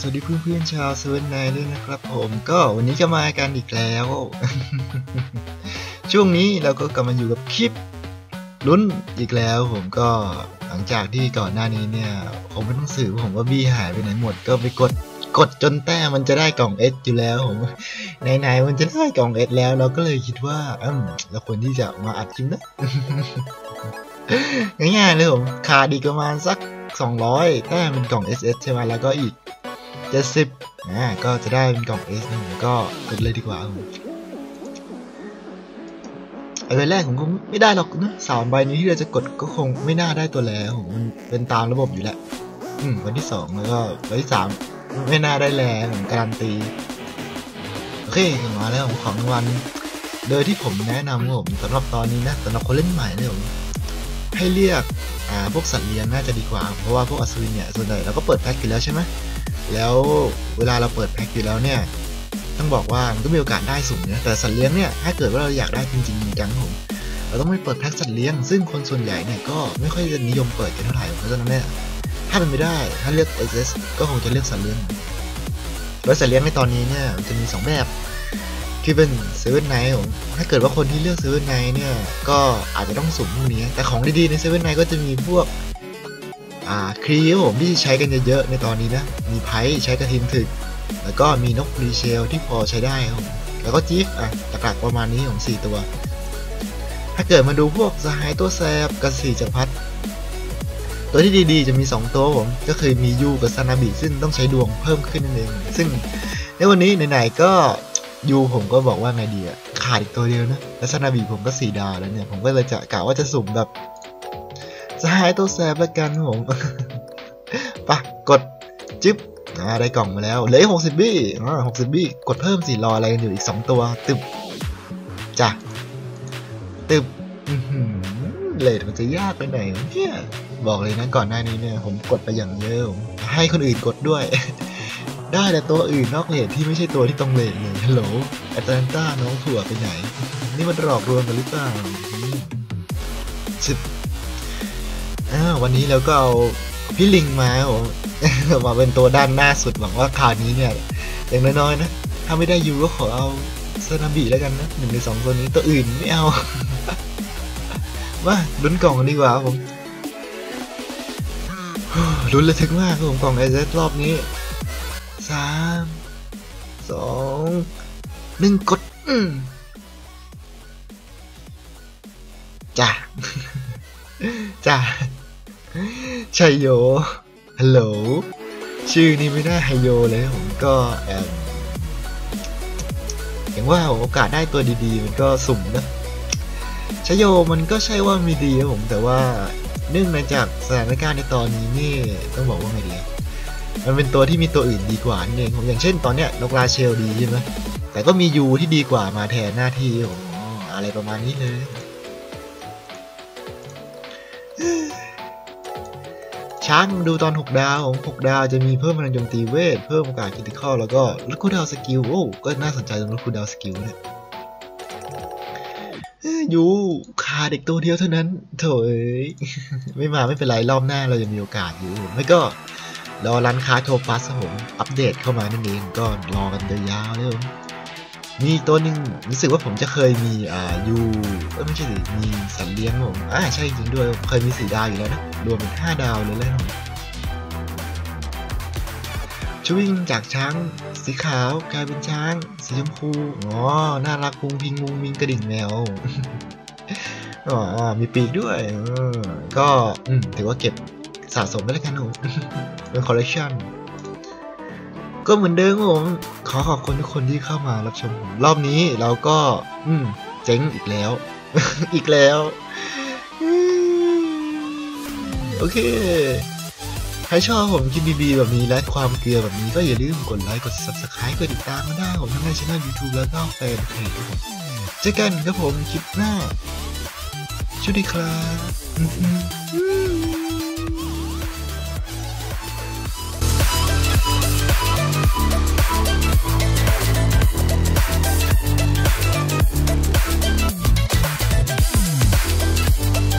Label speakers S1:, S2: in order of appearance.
S1: สวัสดีเพื่อนๆชาวเซเว่นไนด้วยนะครับผมก็วันนี้ก็มากันอีกแล้ว ช่วงนี้เราก็กลับมาอยู่กับคลิปลุ้นอีกแล้วผมก็หลังจากที่ก่อนหน้านี้เนี่ย ผมไม่ต้องสื่อผมว่าบี้หายไปไหนหมดก็ไปกดกดจนแต้มมันจะได้กล่องเอสอยู่แล้วผมไหนๆมันจะได้กล่องเอสแล้ว เราก็เลยคิดว่าอืมเราควรที่จะมาอัดคลิปนะง่ายๆเลยผมขาดอีกประมาณสัก 200แต้มเป็นกล่อง SS ใช่ไหมแล้วก็อีก 70อ่าก็จะได้เป็นกล่อง S นะก็กดเลยดีกว่าผมไอใบแรกผมก็ไม่ได้หรอกนะสามใบนี้ที่เราจะกดก็คงไม่น่าได้ตัวแล้วผมมันเป็นตามระบบอยู่แล้วอืมวันที่สองแล้วก็วันที่สามไม่น่าได้แล้วผมการันตีโอเคมาแล้วของรางวัลโดยที่ผมแนะนำผมสำหรับตอนนี้นะสำหรับคนเล่นใหม่เลยผมให้เรียกอ่าพวกสัตว์เลี้ยงน่าจะดีกว่า เพราะว่าพวกอัศวินเนี่ยส่วนใหญ่เราก็เปิดแพ็คอยู่แล้วใช่ไหม แล้วเวลาเราเปิดแพ็คอยู่แล้วเนี่ยต้องบอกว่ามันก็มีโอกาสได้สูงนะแต่สัตว์เลี้ยงเนี่ยถ้าเกิดว่าเราอยากได้จริงๆจังผมเราต้องไปเปิดแพ็คสัตว์เลี้ยง ซึ่งคนส่วนใหญ่เนี่ยก็ไม่ค่อยจะนิยมเปิดกันเท่าไหร่เพราะฉะนั้นเนี่ยถ้าเป็นไม่ได้ถ้าเลือก SS ก็คงจะเลือกสัตว์เลี้ยงโดยสัตว์เลี้ยงในตอนนี้เนี่ยมันจะมี 2 แบบที่เป็นเซเว่นไนท์ผมถ้าเกิดว่าคนที่เลือกเซเว่นไนท์เนี่ยก็อาจจะต้องสุ่มพวกนี้ แต่ของดีๆในเซเว่นไนท์ก็จะมีพวก อ่าครีผมที่ใช้กันเยอะๆในตอนนี้นะ มีไพ่ใช้กระทิมถึก แล้วก็มีนกรีเชลที่พอใช้ได้ครับแล้วก็จีฟอะหลักๆประมาณนี้ของ4ตัว ถ้าเกิดมาดูพวกสหายตัวแซบกับสีจักรพรรดิตัวที่ดีๆ จะมี 2 ตัวผม ก็คือมียูกับซานาบิซึ่งต้องใช้ดวงเพิ่มขึ้นนั่นเอง ซึ่งในวันนี้ไหนๆก็ยูผมก็บอกว่าไงดีอะขาดอีกตัวเดียวนะ แล้วซานาบิผมก็สีดาวแล้วเนี่ย ผมก็เลยจะกะว่าจะสุ่มแบบ สหายตัวแซบแล้วกันผมปะกดจิ๊บอ่าได้กล่องมาแล้วเหลือหกสิบบี้อ่าหกสิบบี้กดเพิ่มสิรออะไรกันอยู่อีกสองตัว ตึบจ้ะตึบเลทมันจะยากไปไหนเนี่ยบอกเลยนะก่อนหน้านี้เนี่ย ผมกดไปอย่างเยอะให้คนอื่นกดด้วย ได้แต่ตัวอื่นนอกเลทที่ไม่ใช่ตัวที่ตรงเลทเลยฮัลโหลแอตแลนต้าน้องถั่วไปไหน นี่มันหลอกลวงกันหรือเปล่าชิบ วันนี้เราก็เอาพี่ลิงมาผมมาเป็นตัวด้านหน้าสุดหวังว่าคราวนี้เนี่ยอย่างน้อยๆนะ ถ้าไม่ได้ยูก็ขอเอาซานาบิแล้วกันนะหนึ่งในสองตัวนี้ตัวอื่นไม่เอามาลุ้นกล่องกันดีกว่าผมลุ้นระทึกมากครับผมกล่องไอเซรอบนี้สามสองหนึ่งกดจ้ะจ้ะ ชัยโย ฮัลโหล ชื่อนี้ไม่น่าไฮโยเลยผมก็แอบอย่างว่าโอกาสได้ตัวดีๆ มันก็สุ่มนะชโยมันก็ใช่ว่ามีดีนะผมแต่ว่าเนื่องมาจากสถานการณ์ในตอนนี้นี่ต้องบอกว่าไงดี มันเป็นตัวที่มีตัวอื่นดีกว่านั่นเองผมอย่างเช่นตอนเนี้ยนกราเชลดีใช่ไหมแต่ก็มียูที่ดีกว่ามาแทนหน้าที่ผมอ๋ออะไรประมาณนี้เลย ช้างดูตอน 6 ดาวของ 6 ดาวจะมีเพิ่มพลังโจมตีเวท เพิ่มโอกาสคิติคอลแล้วก็ลดคูดาวสกิล โอ้ก็น่าสนใจตรงลดคูดาวสกิลเนี่ยอยอยูขาเด็กตัวเดียวเท่านั้นโถเอ้ยไม่มาไม่เป็นไรรอบหน้าเรายังมีโอกาสอยู่ไม่ก็รอร้านค้าโทปัสผมอัปเดตเข้ามานั่นเองก็รอกันยาวๆเลยผ มีตัวหนึ่งรู้สึกว่าผมจะเคยมีอ่ายูเอ้ยไม่ใช่สิมีสัตว์เลี้ยงผมอ่าใช่จริงด้วยเคยมีสีดาวอยู่แล้วนะรวมเป็นห้าดาวเลยแล้วชวิ่งจากช้างสีขาวกลายเป็นช้าง สีชมพูอ๋อน่ารักพุงพิงมุงมิงกระดิ่งแมวอ๋อมีปีกด้วยก็อืมถือว่าเก็บสะสมไปแล้วกันผมเป็นคอลเลคชัน ก็เหมือนเดิมครับผมขอขอบคุณทุกคนที่เข้ามารับชมผมรอบนี้เราก็ อืมเจ๊งอีกแล้ว อีกแล้ว โอเคใครชอบผมคลิปดีๆแบบนี้และความเกลือแบบนี้ก็อย่าลืมกดไลค์กด subscribe กดติดตามมาได้ผมทั้งในช่อง YouTube แล้วก็แฟนเพจผมเจอกันครับผมคลิปหน้าสวัสดีครับ